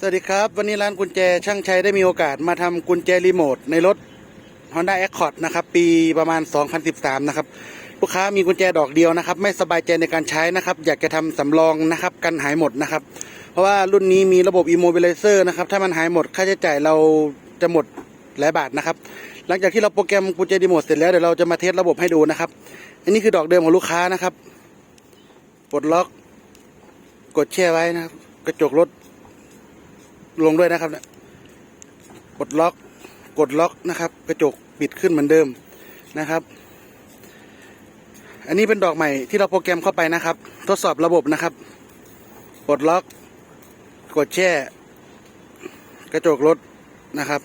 สวัสดีครับ วันนี้ร้านกุญแจช่างชัยได้มีโอกาสมาทำกุญแจรีโมทในรถ Honda Accord นะครับ ปีประมาณ 2013 นะครับ ลูกค้ามีกุญแจดอกเดียวนะครับ ไม่สบายใจในการใช้นะครับ อยากจะทำสำรองนะครับ กันหายหมดนะครับ เพราะว่ารุ่นนี้มีระบบ Immobilizer นะครับ ถ้ามันหายหมดค่าใช้จ่ายเราจะหมดหลายบาทนะครับ หลังจากที่เราโปรแกรมกุญแจรีโมทเสร็จแล้วเดี๋ยวเราจะมาเทสระบบให้ดูนะครับ อันนี้คือดอกเดิมของลูกค้านะครับปลดล็อก กดแช่ไว้นะครับ กระจกรถ ลงด้วยนะครับเนี่ยกดล็อกกดล็อกนะครับ กระจกปิดขึ้นเหมือนเดิมนะครับ อันนี้เป็นดอกใหม่ที่เราโปรแกรมเข้าไปนะครับ ทดสอบระบบนะครับ กดล็อก กดแช่ กระจกรถนะครับ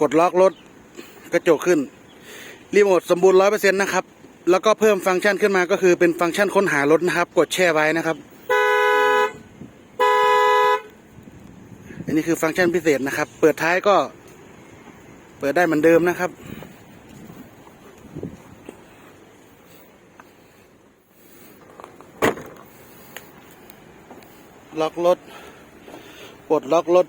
กดล็อกรถ กระจกขึ้น รีโมทสมบูรณ์ร้อยเปอร์เซ็นต์นะครับ แล้วก็เพิ่มฟังก์ชันขึ้นมาก็คือเป็นฟังก์ชันค้นหารถนะครับ กดแช่ไว้นะครับ อันนี้คือฟังก์ชันพิเศษนะครับ เปิดท้ายก็ เปิดได้เหมือนเดิมนะครับ ล็อกรถกดล็อกรถ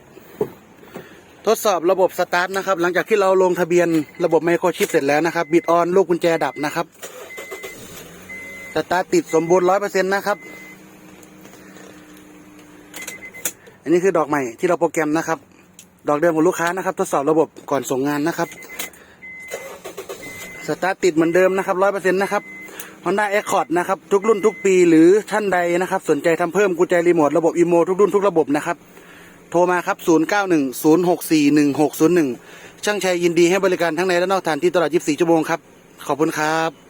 ทดสอบระบบสตาร์ทนะครับ หลังจากที่เราลงทะเบียนระบบไมโครชิปเสร็จแล้วนะครับ บิดออนลูกกุญแจดับนะครับ สตาร์ทติดสมบูรณ์ร้อยเปอร์เซ็นต์นะครับ อันนี้คือดอกใหม่ที่เราโปรแกรมนะครับ ดอกเดิมของลูกค้านะครับ ทดสอบระบบก่อนส่งงานนะครับสตาร์ทติดเหมือนเดิมนะครับร้อยเปอร์เซ็นต์นะครับ Honda Accord นะครับ ทุกรุ่นทุกปีหรือท่านใดนะครับ สนใจทำเพิ่มกุญแจรีโมทระบบอีโมทุกรุ่นทุกระบบนะครับ โทรมาครับ 0910641601 ช่างชัยยินดีให้บริการทั้งในและนอกสถานที่ตลอด 24 ชั่วโมงครับ ขอบคุณครับ